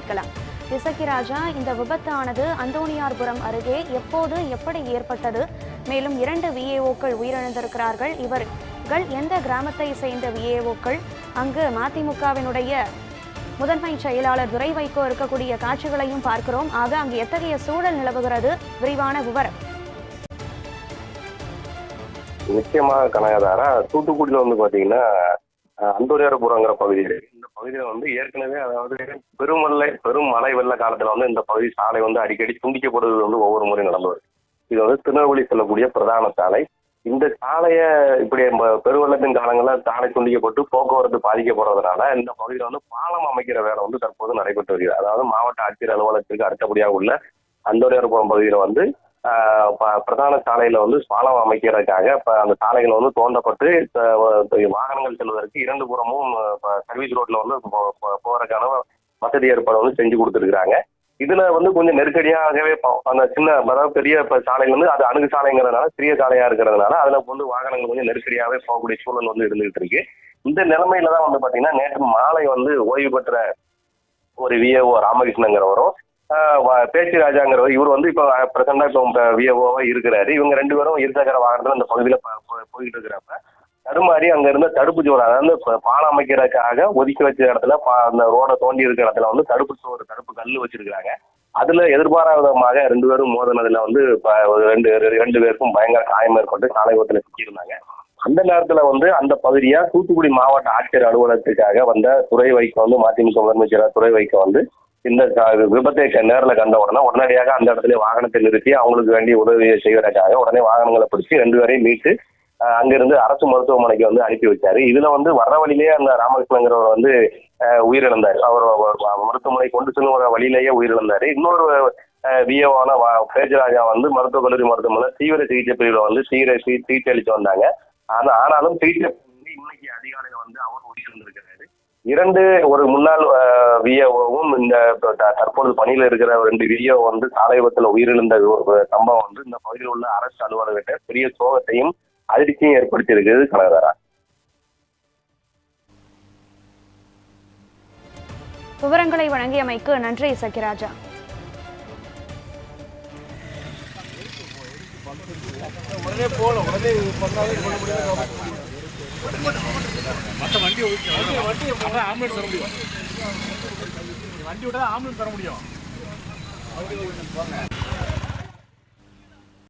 கேட்கலாம். இசக்கி ராஜா இந்த விபத்தானது அந்தோணியார்புரம் அருகே எப்போது எப்படி ஏற்பட்டது? மேலும் இரண்டு விஏஓக்கள் உயிரிழந்திருக்கிறார்கள். இவர்கள் எந்த கிராமத்தை சேர்ந்த விஏஓக்கள் அங்கு மதிமுகவினுடைய முதன்மை செயலாளர் துரை வைகோ இருக்கக்கூடிய காட்சிகளையும் பார்க்கிறோம். ஆக அங்கு எத்தகைய சூழல் நிலவுகிறது? விரிவான விவரம். நிச்சயமாக கனகதாரா தூத்துக்குடியில் வந்து பார்த்தீங்கன்னா அஹ், பகுதி பகுதியில் இந்த பகுதியில வந்து ஏற்கனவே அதாவது பெருமழை பெரும் மழை வெள்ள காலத்துல வந்து இந்த பகுதி சாலை வந்து அடிக்கடி துண்டிக்கப்படுவது வந்து ஒவ்வொரு முறையும் நடந்து வருது. இது வந்து திருநெல்வேலி செல்லக்கூடிய பிரதான சாலை. இந்த சாலையை இப்படி ம- பெருவெள்ளத்தின் காலங்களில் சாலை துண்டிக்கப்பட்டு போக்குவரத்து பாதிக்கப்படுறதுனால இந்த பகுதியில் வந்து பாலம் அமைக்கிற வேலை வந்து தற்போது நடைபெற்று வருகிறது. அதாவது மாவட்ட ஆட்சியர் அலுவலகத்திற்கு அடுத்தபடியாக உள்ள அந்தோரியார்புரம் பகுதியில் வந்து பிரதான சாலையில வந்து பாலம் அமைக்கிறதுக்காக இப்போ அந்த சாலைகள் வந்து தோண்டப்பட்டு வாகனங்கள் செல்வதற்கு இரண்டு புறமும் சர்வீஸ் ரோட்ல வந்து போ- போறதுக்கான வசதி ஏற்பாடு வந்து செஞ்சு கொடுத்துருக்காங்க இதுல வந்து கொஞ்சம் நெருக்கடியாகவே அந்த சின்ன அதாவது பெரிய சாலைகள் வந்து அது அணுகு சாலைங்கிறதுனால சிறிய சாலையா இருக்கிறதுனால அதுல வந்து வாகனங்கள் கொஞ்சம் நெருக்கடியாகவே போகக்கூடிய சூழல் வந்து இருந்துகிட்டு இருக்கு. இந்த நிலைமையில தான் வந்து பாத்தீங்கன்னா நேற்று மாலை வந்து ஓய்வு பெற்ற ஒரு விஏஓ ராமகிருஷ்ணங்கிறவரும் பேச்சு ராஜாங்கிறவர் இவர் வந்து இப்போ பிரசண்டா இப்போ விஓவா இருக்கிறாரு. இவங்க ரெண்டு பேரும் இருசக்கர வாகனத்துல இந்த பகுதியில போயிட்டு இருக்கிறப்ப தடுமாறி அங்க இருந்த தடுப்பு சுவர் அதாவது பாலம் அமைக்கிறதுக்காக ஒதுக்கி வச்ச இடத்துல அந்த ரோட தோண்டி இருக்கிற இடத்துல வந்து தடுப்பு சுவர் தடுப்பு கல் வச்சிருக்காங்க அதுல எதிர்பாராத விதமாக ரெண்டு பேரும் மோதினதுல வந்து ஒரு ரெண்டு ரெண்டு பேருக்கும் பயங்கர காயம் ஏற்பட்டு சாலை விபத்துல சிக்கியிருந்தாங்க. அந்த நேரத்துல வந்து அந்த பகுதியா தூத்துக்குடி மாவட்ட ஆட்சியர் அலுவலகத்துக்காக வந்த துறை வைக்க வந்து மதிமுக முதன்மை துறை வைக்க வந்து இந்த க- விபத்தை க- கண்ட உடனே உடனடியாக அந்த இடத்துல வாகனத்தை நிறுத்தி அவங்களுக்கு வேண்டிய உதவியை செய்வதற்காக உடனே வாகனங்களை பிடிச்சி ரெண்டு பேரையும் மீட்டு அங்கிருந்து அரசு மருத்துவமனைக்கு வந்து அனுப்பி வச்சாரு. இதுல வந்து வர வழியிலேயே அந்த ராமகிருஷ்ணங்கிறவர் வந்து உயிரிழந்தார். அவர் மருத்துவமனை கொண்டு செல்லும் வழியிலேயே உயிரிழந்தாரு. இன்னொரு விஏவான பேஜராஜா வந்து மருத்துவக் கல்லூரி மருத்துவமனை தீவிர சிகிச்சை பிரிவில் வந்து தீவிர சிகிச்சை அளித்து வந்தாங்க. ஆனா ஆனாலும் சிகிச்சை வந்து இன்னைக்கு அதிகாலையில வந்து அவர் உயிரிழந்திருக்கிறாரு. இரண்டு ஒரு முன்னாள் விஏஓவும் இந்த தற்பொழுது பணியில் இருக்கிற ரெண்டு விஏஓ வந்து சாலை விபத்துல உயிரிழந்த ஒரு சம்பவம் வந்து இந்த பகுதியில் உள்ள அரசு அலுவலகத்தை பெரிய சோகத்தையும் அதிர்ச்சியும் ஏற்படுத்தி இருக்குது கனகதாரா விவரங்களை வழங்கியமைக்கு நன்றி இசக்கி ராஜா உடனே போகல உடனே பண்ணாலே பண்ண முடியாது. மற்ற வண்டி வண்டி வண்டி அதான் ஆம்புலன்ஸ் தர முடியும். வண்டி விட்டா ஆம்புலன்ஸ் தர முடியும்.